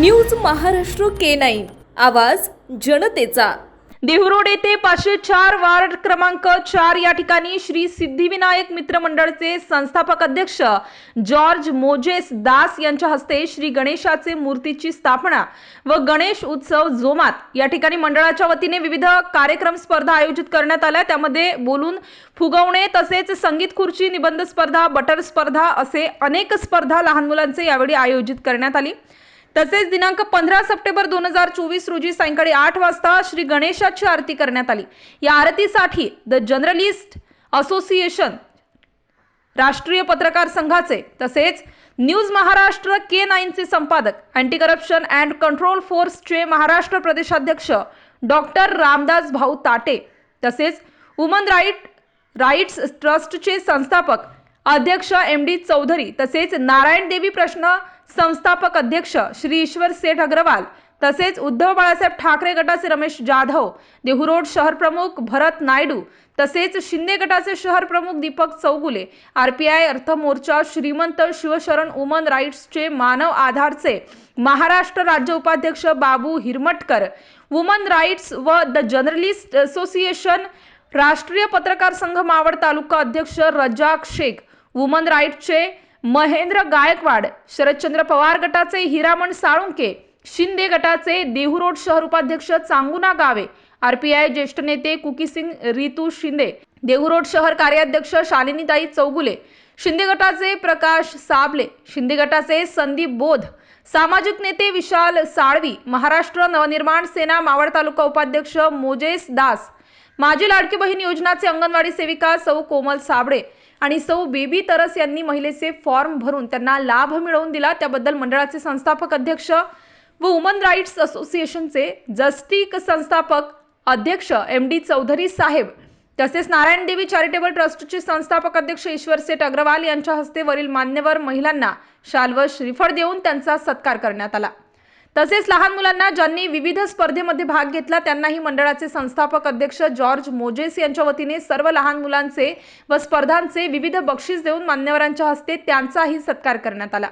News Maharashtra K nine. आवाज जनतेचा. देहरोड येथे पाचशे चार वार्ड क्रमांक चार या ठिकाणी श्री सिद्धिविनायक मित्र मंडळचे संस्थापक अध्यक्ष जॉर्ज मोजेस दास यांच्या हस्ते श्री गणेशाचे मूर्तीची स्थापना व गणेश उत्सव जोमात या ठिकाणी मंडळाच्या वतीने विविध कार्यक्रम स्पर्धा आयोजित करण्यात आल्या. त्यामध्ये बोलून फुगवणे तसेच संगीत खुर्ची निबंध स्पर्धा बटर स्पर्धा असे अनेक स्पर्धा लहान मुलांचे यावेळी आयोजित करण्यात आली. तसेच दिनांक पंधरा सप्टेंबर दोन हजार चोवीस रोजी सायंकाळी आठ वाजता श्री गणेशाची आरती करण्यात आली. या आरतीसाठी द जर्नलिस्ट असोसिएशन राष्ट्रीय पत्रकार संघाचे तसेच न्यूज महाराष्ट्र के नाईनचे संपादक अँटी करप्शन अँड कंट्रोल फोर्सचे महाराष्ट्र प्रदेशाध्यक्ष डॉक्टर रामदास भाऊ ताटे तसेच वुमन राईट राईट्स ट्रस्टचे संस्थापक अध्यक्ष एम डी चौधरी तसेच नारायण देवी प्रश्न संस्थापक अध्यक्ष श्री ईश्वर सेठ अग्रवाल तसेच उद्धव बाळासाहेब ठाकरे गटाचे रमेश जाधव देहुरोड शहर प्रमुख भरत नायडू तसेच शिंदे गटाचे शहर प्रमुख दीपक चौगुले आरपीआय अर्थ मोर्चा श्रीमंत शिवशरण वुमन राईट्सचे मानव आधारचे महाराष्ट्र राज्य उपाध्यक्ष बाबू हिरमटकर वुमन राईट्स व द जर्नलिस्ट असोसिएशन राष्ट्रीय पत्रकार संघ मावळ तालुका अध्यक्ष रजाक शेख वुमन राईटचे महेंद्र गायकवाड शरदचंद्र पवार गटाचे हिरामण साळुंके शिंदे गटाचे देहूरोड शहर उपाध्यक्ष चांगुना गावे आरपीआय ज्येष्ठ नेते कुकीसिंग रितू शिंदे देहूरोड शहर कार्याध्यक्ष शालिनीताई चौगुले शिंदे गटाचे प्रकाश साबले शिंदे गटाचे संदीप बोध सामाजिक नेते विशाल साळवी महाराष्ट्र नवनिर्माण सेना मावळ तालुका उपाध्यक्ष मोजेस दास माझी लाडकी बहीण योजनाचे अंगणवाडी सेविका सौ कोमल साबळे आणि सौ बेबी तरस यांनी महिलेचे फॉर्म भरून त्यांना लाभ मिळवून दिला. त्याबद्दल मंडळाचे संस्थापक अध्यक्ष व वुमन राईट्स असोसिएशनचे जस्टिक संस्थापक अध्यक्ष एम डी चौधरी साहेब तसेच नारायण देवी चॅरिटेबल ट्रस्टचे संस्थापक अध्यक्ष ईश्वर सेठ अग्रवाल यांच्या हस्ते वरील मान्यवर महिलांना शाल व श्रीफळ देऊन त्यांचा सत्कार करण्यात आला. तसेच लहान मुलांना ज्यांनी विविध स्पर्धेमध्ये भाग घेतला त्यांनाही मंडळाचे संस्थापक अध्यक्ष जॉर्ज मोजेस यांच्या वतीने सर्व लहान मुलांचे व स्पर्धांचे विविध बक्षीस देऊन मान्यवरांच्या हस्ते त्यांचाही सत्कार करण्यात आला.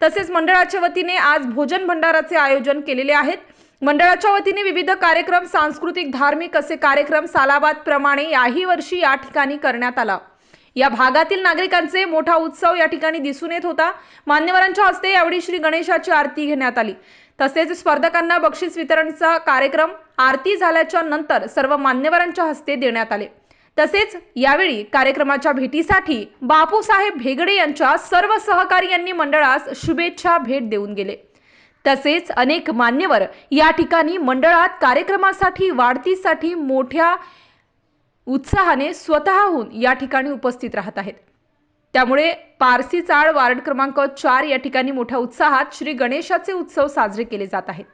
तसेच मंडळाच्या वतीने आज भोजन भंडाराचे आयोजन केलेले आहेत. मंडळाच्या वतीने विविध कार्यक्रम सांस्कृतिक धार्मिक असे कार्यक्रम सालाबाद प्रमाणे याही वर्षी या ठिकाणी करण्यात आला. या भागातील नागरिकांचे मोठा उत्सव या ठिकाणी दिसून येत होता. मान्यवरांच्या हस्ते यावेळी श्री गणेशाची आरती घेण्यात आली. तसेच स्पर्धकांना बक्षीस वितरणचा कार्यक्रम आरती झाल्याच्यानंतर सर्व मान्यवरांच्या हस्ते देण्यात आले. तसेच यावेळी कार्यक्रमाच्या भेटीसाठी बापूसाहेब भेगडे यांच्या सर्व सहकार्यांनी मंडळास शुभेच्छा भेट देऊन गेले. तसेच अनेक मान्यवर या ठिकाणी मंडळात कार्यक्रमासाठी वाढतीसाठी मोठ्या उत्साहाने स्वतःहून या ठिकाणी उपस्थित राहत आहेत. त्यामुळे पारसी चाळ वार्ड क्रमांक चार या ठिकाणी मोठ्या उत्साहात श्री गणेशाचे उत्सव साजरे केले जात आहेत.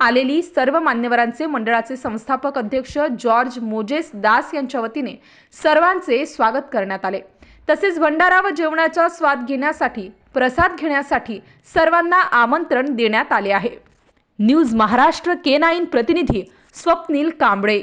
आलेली सर्व मान्यवरांचे मंडळाचे संस्थापक अध्यक्ष जॉर्ज मोजेस दास यांच्या वतीने सर्वांचे स्वागत करण्यात आले. तसेच भंडारा व जेवणाचा स्वाद घेण्यासाठी प्रसाद घेण्यासाठी सर्वांना आमंत्रण देण्यात आले आहे. न्यूज महाराष्ट्र के नाईन प्रतिनिधी स्वप्नील कांबळे.